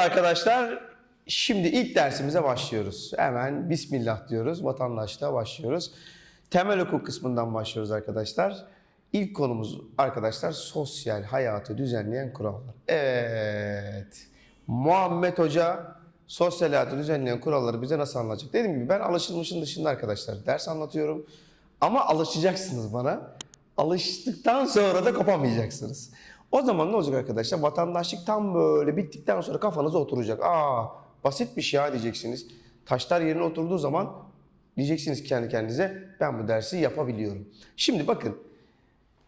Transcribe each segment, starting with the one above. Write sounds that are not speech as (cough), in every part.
arkadaşlar, şimdi ilk dersimize başlıyoruz. Hemen Bismillah diyoruz, vatandaşlığa başlıyoruz. Temel hukuk kısmından başlıyoruz arkadaşlar. İlk konumuz arkadaşlar sosyal hayatı düzenleyen kurallar. Evet, Muhammed Hoca sosyal hayatı düzenleyen kuralları bize nasıl anlatacak? Dediğim gibi ben alışılmışın dışında arkadaşlar ders anlatıyorum. Ama alışacaksınız bana. Alıştıktan sonra da kopamayacaksınız. O zaman ne olacak arkadaşlar? Vatandaşlık tam böyle bittikten sonra kafanıza oturacak. Aa basitmiş ya diyeceksiniz. Taşlar yerine oturduğu zaman diyeceksiniz kendi kendinize ben bu dersi yapabiliyorum. Şimdi bakın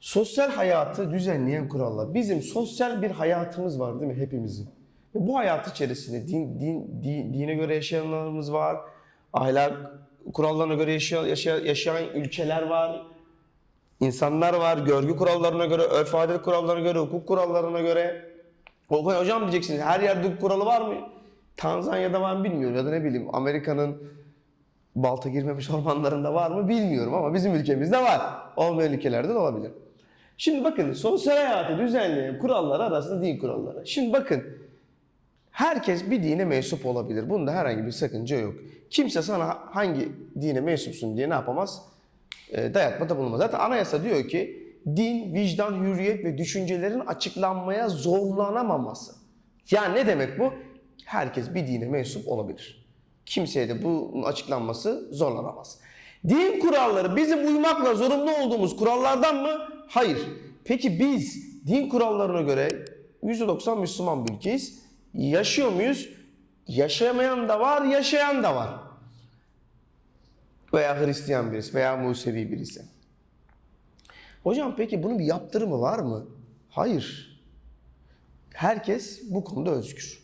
sosyal hayatı düzenleyen kurallar. Bizim sosyal bir hayatımız var değil mi hepimizin? Ve bu hayat içerisinde din, din, din- dine göre yaşayanlarımız var. Ahlak kurallarına göre yaşayan, yaşayan ülkeler var. İnsanlar var. Görgü kurallarına göre, örf adet kurallarına göre, hukuk kurallarına göre. O- Hocam diyeceksiniz her yerde hukuk kuralı var mı? Tanzanya'da var mı bilmiyorum ya da ne bileyim Amerika'nın balta girmemiş (laughs) ormanlarında var mı bilmiyorum ama bizim ülkemizde var. Olmayan ülkelerde de olabilir. Şimdi bakın sosyal hayatı düzenleyen kurallar arasında din kuralları. Şimdi bakın herkes bir dine mensup olabilir. Bunda herhangi bir sakınca yok. Kimse sana hangi dine mensupsun diye ne yapamaz? E, dayatmada bulunmaz. Zaten anayasa diyor ki din, vicdan, hürriyet ve düşüncelerin açıklanmaya zorlanamaması. Yani ne demek bu? Herkes bir dine mensup olabilir. Kimseye de bunun açıklanması zorlanamaz. Din kuralları bizim uymakla zorunlu olduğumuz kurallardan mı? Hayır. Peki biz din kurallarına göre %90 Müslüman bir ülkeyiz. Yaşıyor muyuz? Yaşamayan da var, yaşayan da var. Veya Hristiyan birisi veya Musevi birisi. Hocam peki bunun bir yaptırımı var mı? Hayır. Herkes bu konuda özgür.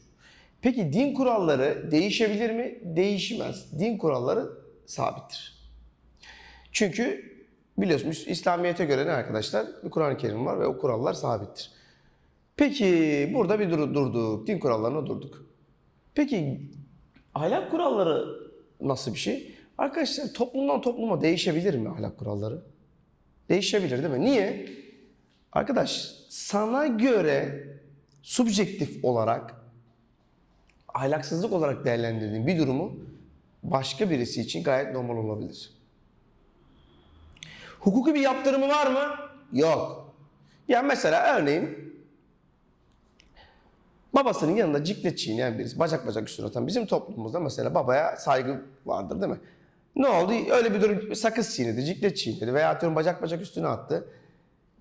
Peki din kuralları değişebilir mi? Değişmez. Din kuralları sabittir. Çünkü biliyorsunuz İslamiyet'e göre ne arkadaşlar? Bir Kur'an-ı Kerim var ve o kurallar sabittir. Peki burada bir dur- durduk. Din kurallarına durduk. Peki ahlak kuralları nasıl bir şey? Arkadaşlar toplumdan topluma değişebilir mi ahlak kuralları? Değişebilir değil mi? Niye? Arkadaş sana göre subjektif olarak ahlaksızlık olarak değerlendirdiğin bir durumu başka birisi için gayet normal olabilir. Hukuki bir yaptırımı var mı? Yok. Ya mesela örneğin babasının yanında ciklet çiğneyen birisi, bacak bacak üstüne atan bizim toplumumuzda mesela babaya saygı vardır değil mi? Ne oldu? Öyle bir durum sakız çiğnedi, ciklet çiğnedi veya atıyorum bacak bacak üstüne attı.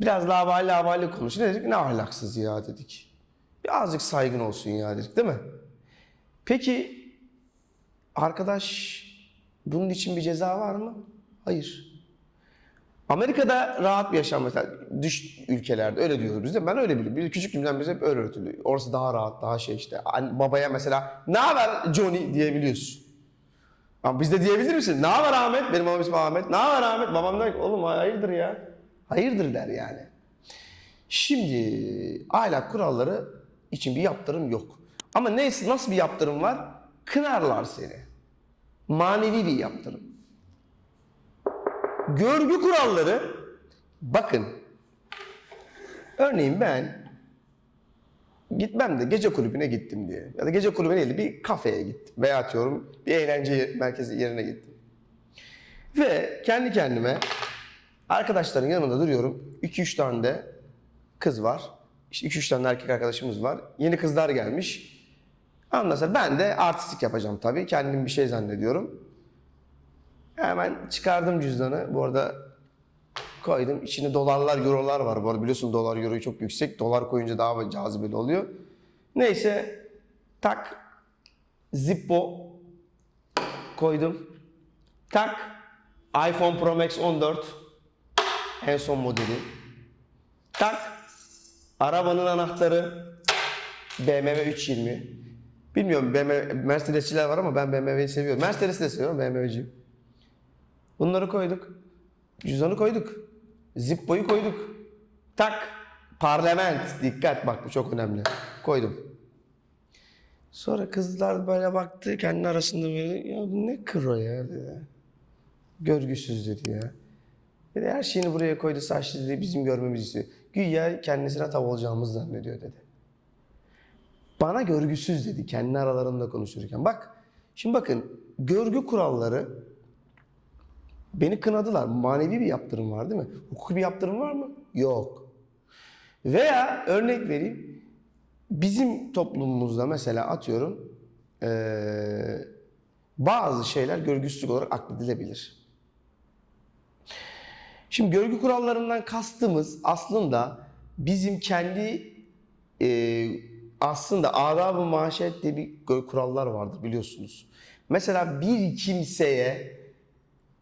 Biraz lavali lavali konuştu. Ne dedik? Ne ahlaksız ya dedik. Birazcık saygın olsun ya dedik değil mi? Peki arkadaş bunun için bir ceza var mı? Hayır. Amerika'da rahat bir yaşam mesela düş ülkelerde öyle diyoruz biz de ben öyle biliyorum. Biz küçüklüğümden bize hep öyle öğretiliyor. Orası daha rahat, daha şey işte. Babaya mesela ne haber Johnny diyebiliyorsun. Ama biz de diyebilir misin? Ne haber Ahmet? Benim babam ismi Ahmet. Ne haber Ahmet? Babam der ki oğlum hayırdır ya. Hayırdır der yani. Şimdi ahlak kuralları için bir yaptırım yok. Ama neyse nasıl bir yaptırım var? Kınarlar seni. Manevi bir yaptırım. Görgü kuralları bakın. Örneğin ben gitmem de gece kulübüne gittim diye. Ya da gece kulübüne değil bir kafeye gittim. Veya atıyorum bir eğlence merkezi yerine gittim. Ve kendi kendime arkadaşların yanında duruyorum. 2-3 tane de kız var. İşte 2-3 tane de erkek arkadaşımız var. Yeni kızlar gelmiş. Ondan ben de artistik yapacağım tabii. Kendim bir şey zannediyorum. Hemen çıkardım cüzdanı. Bu arada koydum. İçinde dolarlar, eurolar var. Bu arada biliyorsun dolar, euro çok yüksek. Dolar koyunca daha cazibeli oluyor. Neyse tak Zippo koydum. Tak iPhone Pro Max 14 en son modeli. Tak arabanın anahtarı BMW 320. Bilmiyorum BMW, Mercedes'çiler var ama ben BMW'yi seviyorum. Mercedes'i de seviyorum BMW'ciyim. Bunları koyduk. Cüzdanı koyduk. Zippo'yu koyduk. Tak. Parlament. Dikkat bak bu çok önemli. Koydum. Sonra kızlar böyle baktı kendi arasında böyle ya bu ne kro ya dedi. Görgüsüz dedi ya. Dedi her şeyini buraya koydu saçlı dedi bizim görmemizi istiyor. Güya kendisine tav olacağımızı zannediyor dedi. Bana görgüsüz dedi kendi aralarında konuşurken. Bak şimdi bakın görgü kuralları beni kınadılar. Manevi bir yaptırım var değil mi? Hukuki bir yaptırım var mı? Yok. Veya örnek vereyim. Bizim toplumumuzda mesela atıyorum eee, bazı şeyler görgüsüzlük olarak akledilebilir. Şimdi görgü kurallarından kastımız aslında bizim kendi e, aslında adab-ı maşeret diye bir kurallar vardır biliyorsunuz. Mesela bir kimseye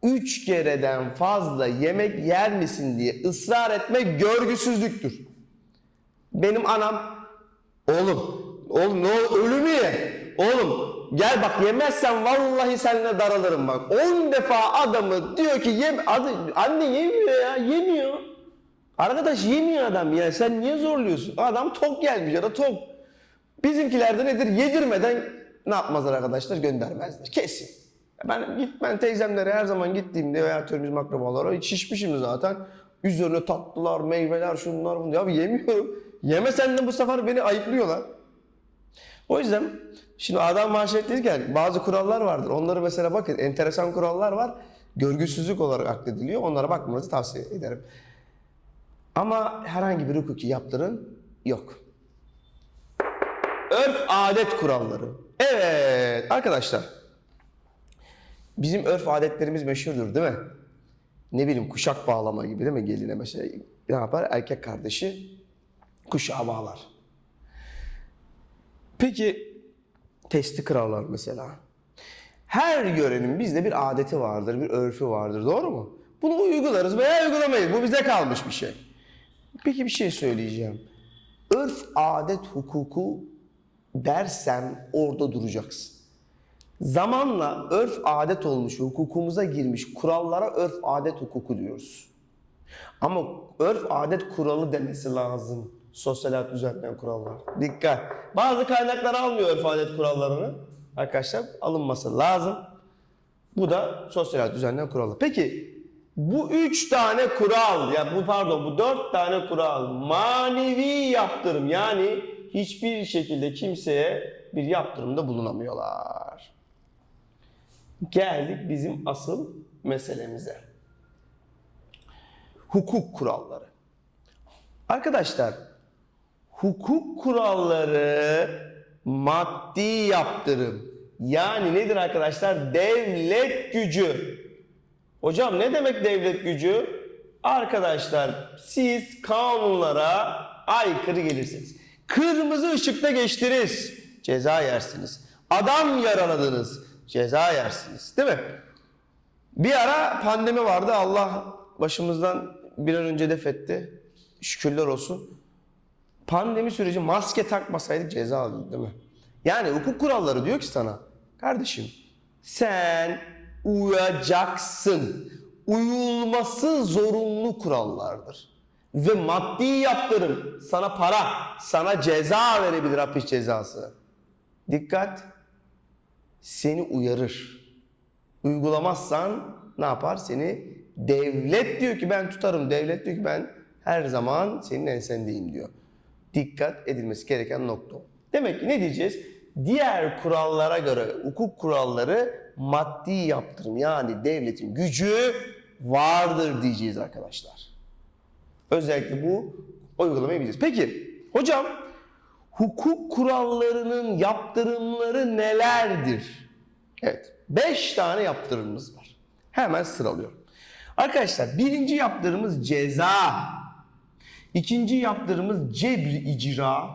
üç kereden fazla yemek yer misin diye ısrar etmek görgüsüzlüktür. Benim anam oğlum oğlum ne ol ölümü ye. Oğlum gel bak yemezsen vallahi seninle daralırım bak. 10 defa adamı diyor ki yem adı, anne yemiyor ya yemiyor. Arkadaş yemiyor adam ya sen niye zorluyorsun? Adam tok gelmiş ya da tok. Bizimkilerde nedir? Yedirmeden ne yapmazlar arkadaşlar? Göndermezler. Kesin. Ben git ben teyzemlere her zaman gittiğimde veya atıyorum bizim akrabalara hiç şişmişim zaten. Üzerine tatlılar, meyveler, şunlar bunlar. Ya yemiyorum. Yemesen de bu sefer beni ayıplıyorlar. O yüzden şimdi adam maşeret derken bazı kurallar vardır. Onları mesela bakın enteresan kurallar var. Görgüsüzlük olarak aklediliyor. Onlara bakmanızı tavsiye ederim. Ama herhangi bir hukuki yaptırım yok. Örf adet kuralları. Evet arkadaşlar. Bizim örf adetlerimiz meşhurdur değil mi? Ne bileyim kuşak bağlama gibi değil mi? Geline mesela ne yapar? Erkek kardeşi kuşağı bağlar. Peki testi kırarlar mesela. Her yörenin bizde bir adeti vardır, bir örfü vardır. Doğru mu? Bunu uygularız veya uygulamayız. Bu bize kalmış bir şey. Peki bir şey söyleyeceğim. Örf, adet, hukuku dersem orada duracaksın. Zamanla örf adet olmuş, hukukumuza girmiş kurallara örf adet hukuku diyoruz. Ama örf adet kuralı demesi lazım. Sosyal hayat düzenleyen kurallar. Dikkat. Bazı kaynaklar almıyor örf adet kurallarını. Arkadaşlar alınması lazım. Bu da sosyal hayat düzenleyen kurallar. Peki bu üç tane kural, ya bu pardon bu dört tane kural manevi yaptırım yani hiçbir şekilde kimseye bir yaptırımda bulunamıyorlar. Geldik bizim asıl meselemize. Hukuk kuralları. Arkadaşlar, hukuk kuralları maddi yaptırım. Yani nedir arkadaşlar? Devlet gücü. Hocam ne demek devlet gücü? Arkadaşlar siz kanunlara aykırı gelirsiniz. Kırmızı ışıkta geçtiniz. Ceza yersiniz. Adam yaraladınız. Ceza yersiniz. Değil mi? Bir ara pandemi vardı. Allah başımızdan bir an önce def etti. Şükürler olsun. Pandemi süreci maske takmasaydık ceza alıyorduk değil mi? Yani hukuk kuralları diyor ki sana kardeşim sen uyacaksın. Uyulması zorunlu kurallardır. Ve maddi yaptırım sana para, sana ceza verebilir hapis cezası. Dikkat! Seni uyarır. Uygulamazsan ne yapar? Seni devlet diyor ki ben tutarım. Devlet diyor ki ben her zaman senin ensendeyim diyor. Dikkat edilmesi gereken nokta. Demek ki ne diyeceğiz? Diğer kurallara göre hukuk kuralları maddi yaptırım yani devletin gücü vardır diyeceğiz arkadaşlar. Özellikle bu uygulamayı bileceğiz. Peki hocam hukuk kurallarının yaptırımları nelerdir? Evet. Beş tane yaptırımımız var. Hemen sıralıyorum. Arkadaşlar birinci yaptırımımız ceza. İkinci yaptırımımız cebri icra.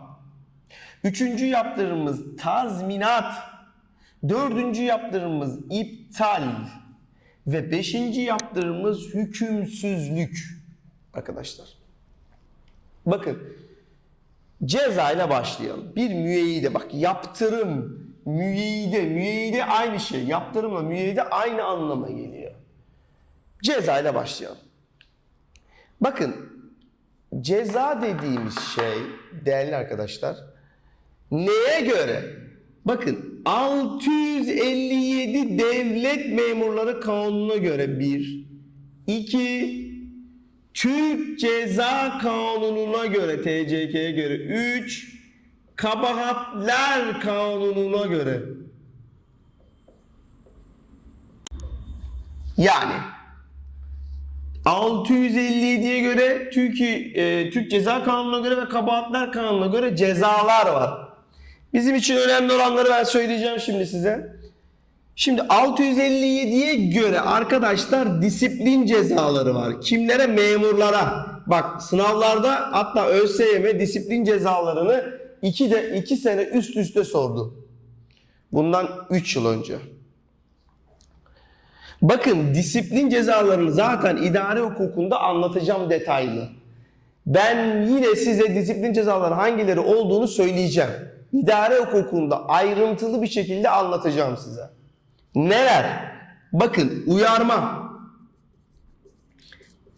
Üçüncü yaptırımımız tazminat. Dördüncü yaptırımımız iptal. Ve beşinci yaptırımımız hükümsüzlük. Arkadaşlar. Bakın Ceza ile başlayalım. Bir müeyyide bak yaptırım, müeyyide, müeyyide aynı şey. Yaptırımla müeyyide aynı anlama geliyor. Ceza ile başlayalım. Bakın ceza dediğimiz şey değerli arkadaşlar neye göre? Bakın 657 devlet memurları kanununa göre bir, iki, Türk Ceza Kanunu'na göre, TCK'ye göre 3, Kabahatler kanununa göre. Yani 657'ye göre Türkiye e, Türk Ceza Kanunu'na göre ve Kabahatler Kanunu'na göre cezalar var. Bizim için önemli olanları ben söyleyeceğim şimdi size. Şimdi 657'ye göre arkadaşlar disiplin cezaları var. Kimlere? Memurlara. Bak sınavlarda hatta ÖSYM disiplin cezalarını 2 de 2 sene üst üste sordu. Bundan 3 yıl önce. Bakın disiplin cezalarını zaten idare hukukunda anlatacağım detaylı. Ben yine size disiplin cezaları hangileri olduğunu söyleyeceğim. İdare hukukunda ayrıntılı bir şekilde anlatacağım size. Neler? Bakın uyarma,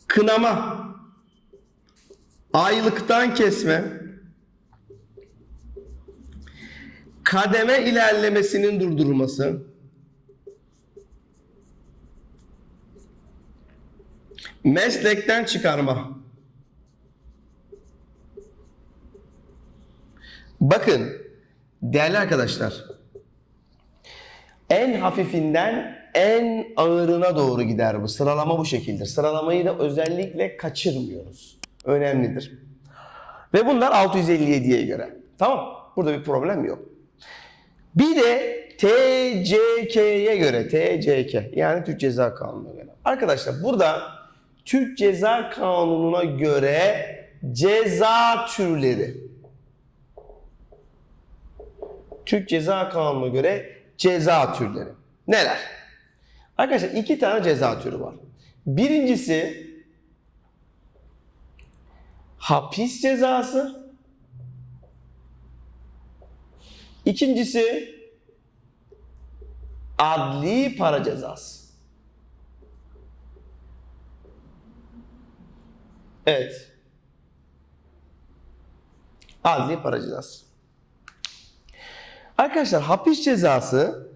kınama, aylıktan kesme, kademe ilerlemesinin durdurulması, meslekten çıkarma. Bakın değerli arkadaşlar en hafifinden en ağırına doğru gider bu. Sıralama bu şekildir. Sıralamayı da özellikle kaçırmıyoruz. Önemlidir. Ve bunlar 657'ye göre. Tamam. Burada bir problem yok. Bir de TCK'ye göre, TCK yani Türk Ceza Kanunu'na göre. Arkadaşlar burada Türk Ceza Kanunu'na göre ceza türleri. Türk Ceza Kanunu'na göre ceza türleri. Neler? Arkadaşlar iki tane ceza türü var. Birincisi hapis cezası. İkincisi adli para cezası. Evet. Adli para cezası. Arkadaşlar hapis cezası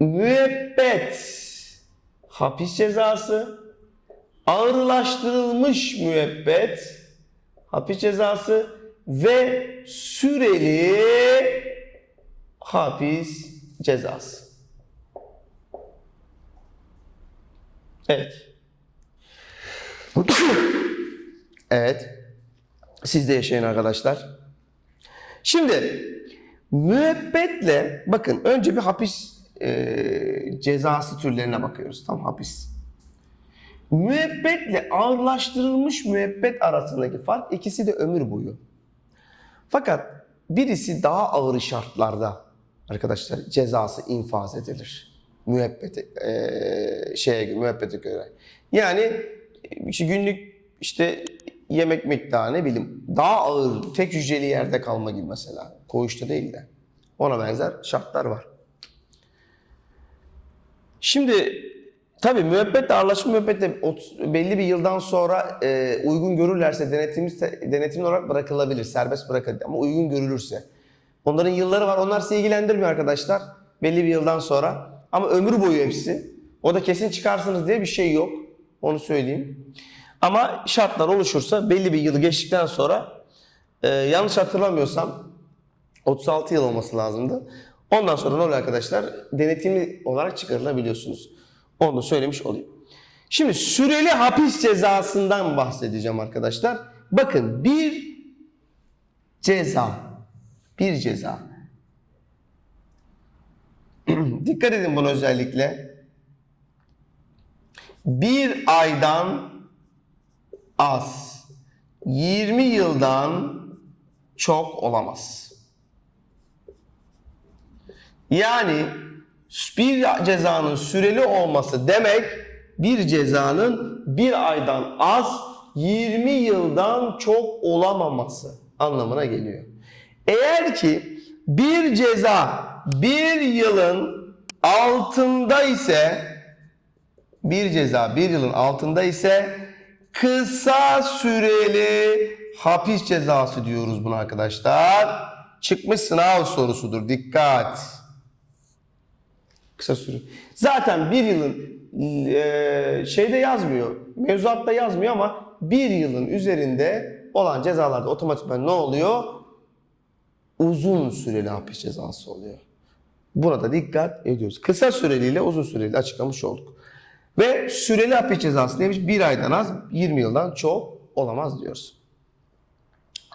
müebbet hapis cezası ağırlaştırılmış müebbet hapis cezası ve süreli hapis cezası. Evet. evet. Siz de yaşayın arkadaşlar. Şimdi müebbetle bakın önce bir hapis e, cezası türlerine bakıyoruz. Tam hapis. Müebbetle ağırlaştırılmış müebbet arasındaki fark ikisi de ömür boyu. Fakat birisi daha ağır şartlarda arkadaşlar cezası infaz edilir. Müebbete e, şeye müebbete göre. Yani işte günlük işte yemek miktarı ne bileyim daha ağır tek hücreli yerde kalma gibi mesela. Koğuşta değil de. Ona benzer şartlar var. Şimdi tabii müebbet ağırlaşma müebbet belli bir yıldan sonra e, uygun görürlerse denetim, denetim olarak bırakılabilir. Serbest bırakılır ama uygun görülürse. Onların yılları var. Onlar sizi ilgilendirmiyor arkadaşlar. Belli bir yıldan sonra. Ama ömür boyu hepsi. O da kesin çıkarsınız diye bir şey yok. Onu söyleyeyim. Ama şartlar oluşursa belli bir yılı geçtikten sonra e, yanlış hatırlamıyorsam 36 yıl olması lazımdı. Ondan sonra ne oluyor arkadaşlar? Denetimli olarak çıkarılabiliyorsunuz. Onu da söylemiş olayım. Şimdi süreli hapis cezasından bahsedeceğim arkadaşlar. Bakın bir ceza. Bir ceza. (clears throat) Dikkat edin buna özellikle. Bir aydan az, 20 yıldan çok olamaz. Yani bir cezanın süreli olması demek bir cezanın bir aydan az 20 yıldan çok olamaması anlamına geliyor. Eğer ki bir ceza bir yılın altında ise bir ceza bir yılın altında ise kısa süreli hapis cezası diyoruz buna arkadaşlar. Çıkmış sınav sorusudur. Dikkat. Kısa süre. Zaten bir yılın e, şeyde yazmıyor. Mevzuatta yazmıyor ama bir yılın üzerinde olan cezalarda otomatikman ne oluyor? uzun süreli hapis cezası oluyor. Buna da dikkat ediyoruz. Kısa süreliyle uzun süreli açıklamış olduk. Ve süreli hapis cezası neymiş? Bir aydan az, 20 yıldan çok olamaz diyoruz.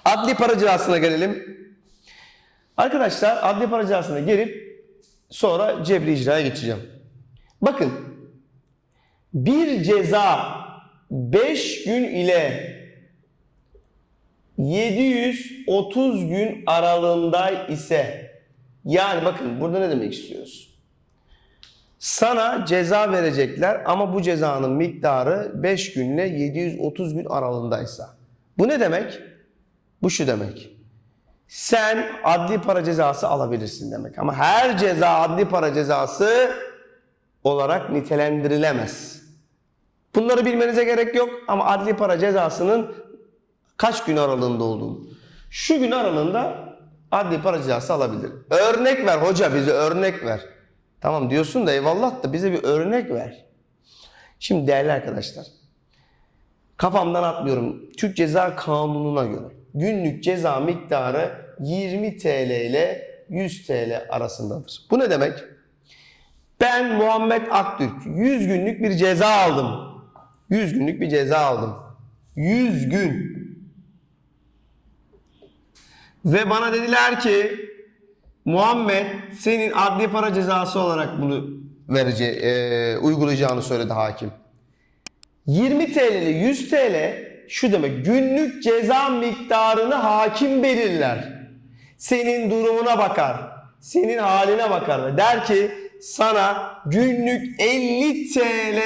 Adli para cezasına gelelim. Arkadaşlar adli para cezasına gelip sonra cebri icraya geçeceğim. Bakın bir ceza 5 gün ile 730 gün aralığında ise yani bakın burada ne demek istiyoruz? Sana ceza verecekler ama bu cezanın miktarı 5 günle 730 gün aralığındaysa. Bu ne demek? Bu şu demek. Sen adli para cezası alabilirsin demek. Ama her ceza adli para cezası olarak nitelendirilemez. Bunları bilmenize gerek yok ama adli para cezasının kaç gün aralığında olduğunu. Şu gün aralığında adli para cezası alabilir. Örnek ver hoca bize örnek ver. Tamam diyorsun da eyvallah da bize bir örnek ver. Şimdi değerli arkadaşlar. Kafamdan atmıyorum. Türk Ceza Kanunu'na göre günlük ceza miktarı 20 TL ile 100 TL arasındadır. Bu ne demek? Ben Muhammed Aktürk 100 günlük bir ceza aldım. 100 günlük bir ceza aldım. 100 gün. Ve bana dediler ki Muhammed senin adli para cezası olarak bunu verece e, uygulayacağını söyledi hakim. 20 TL ile 100 TL şu demek günlük ceza miktarını hakim belirler. Senin durumuna bakar. Senin haline bakar ve der ki sana günlük 50 TL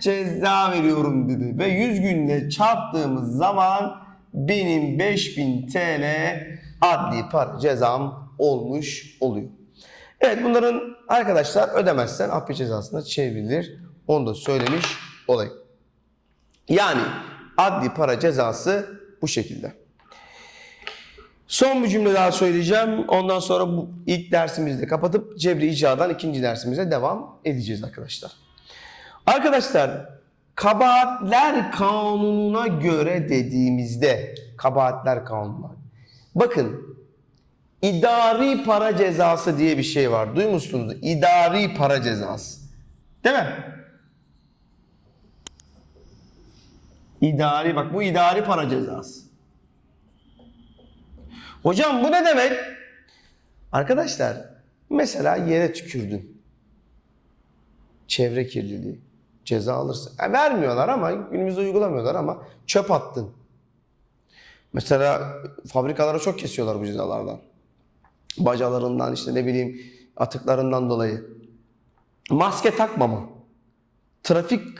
ceza veriyorum dedi. Ve 100 günle çarptığımız zaman benim 5000 TL adli para cezam olmuş oluyor. Evet bunların arkadaşlar ödemezsen hapis cezasına çevrilir. Onu da söylemiş olayım. Yani adli para cezası bu şekilde. Son bir cümle daha söyleyeceğim. Ondan sonra bu ilk dersimizi de kapatıp cebri icradan ikinci dersimize devam edeceğiz arkadaşlar. Arkadaşlar kabahatler kanununa göre dediğimizde kabahatler kanununa. Bakın idari para cezası diye bir şey var. Duymuşsunuz. İdari para cezası. Değil mi? İdari bak bu idari para cezası. Hocam bu ne demek? Arkadaşlar mesela yere tükürdün. Çevre kirliliği. Ceza alırsın. E, vermiyorlar ama günümüzde uygulamıyorlar ama çöp attın. Mesela fabrikalara çok kesiyorlar bu cezalardan. Bacalarından işte ne bileyim atıklarından dolayı. Maske takmama. Trafik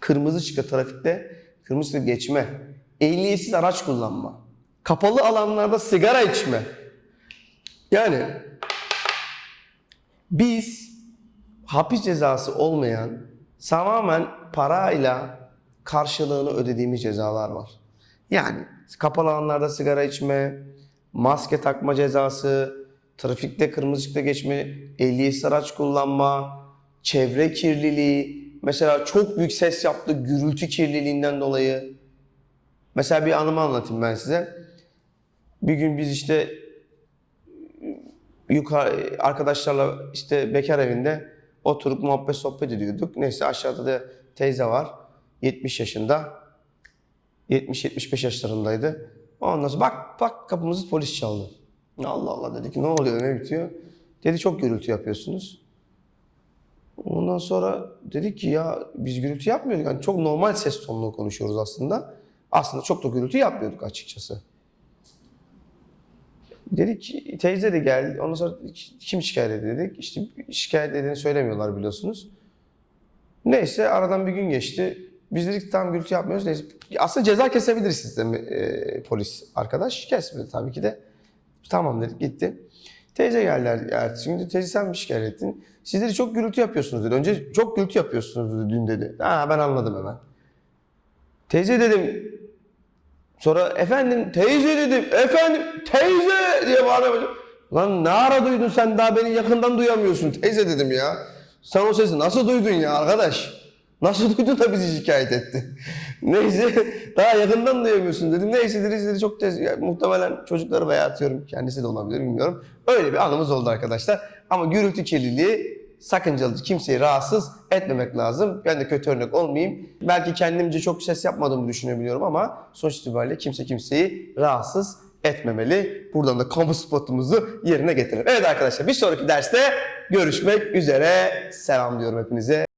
kırmızı ışıkta trafikte kırmızı geçme. Ehliyetsiz araç kullanma. Kapalı alanlarda sigara içme. Yani biz hapis cezası olmayan tamamen parayla karşılığını ödediğimiz cezalar var. Yani kapalı alanlarda sigara içme, maske takma cezası, trafikte kırmızı ışıkta geçme, ehliyetsiz araç kullanma, çevre kirliliği, mesela çok büyük ses yaptı gürültü kirliliğinden dolayı. Mesela bir anımı anlatayım ben size. Bir gün biz işte yukarı arkadaşlarla işte bekar evinde oturup muhabbet sohbet ediyorduk. Neyse aşağıda da teyze var. 70 yaşında. 70-75 yaşlarındaydı. Ondan sonra bak bak kapımızı polis çaldı. Allah Allah dedik ne oluyor ne bitiyor? Dedi çok gürültü yapıyorsunuz. Ondan sonra dedik ki ya biz gürültü yapmıyorduk. Yani çok normal ses tonunu konuşuyoruz aslında. Aslında çok da gürültü yapmıyorduk açıkçası. Dedik ki teyze de geldi. Ondan sonra kim şikayet etti dedik. İşte şikayet edeni söylemiyorlar biliyorsunuz. Neyse aradan bir gün geçti. Biz dedik tam gürültü yapmıyoruz. Neyse. Aslında ceza kesebilir sistemi e, polis arkadaş. Kesmedi tabii ki de. Tamam dedik gitti. Teyze geldiler ertesi gün. Teyze sen mi şikayet ettin? Siz çok gürültü yapıyorsunuz dedi. Önce çok gürültü yapıyorsunuz dedi dün dedi. Ha ben anladım hemen. Teyze dedim. Sonra efendim teyze dedim. Efendim teyze diye bağırmaya Lan ne ara duydun sen daha beni yakından duyamıyorsun. Teyze dedim ya. Sen o sesi nasıl duydun ya arkadaş? Nasıl duydun da bizi şikayet etti? (laughs) Neyse daha yakından duyamıyorsun dedim. Neyse dedi, dedi çok tez, ya, muhtemelen çocukları veya atıyorum kendisi de olabilir bilmiyorum. Öyle bir anımız oldu arkadaşlar. Ama gürültü kirliliği sakıncalı kimseyi rahatsız etmemek lazım. Ben de kötü örnek olmayayım. Belki kendimce çok ses yapmadığımı düşünebiliyorum ama sonuç itibariyle kimse kimseyi rahatsız etmemeli. Buradan da kamu spotumuzu yerine getirelim. Evet arkadaşlar bir sonraki derste görüşmek üzere. Selam diyorum hepinize.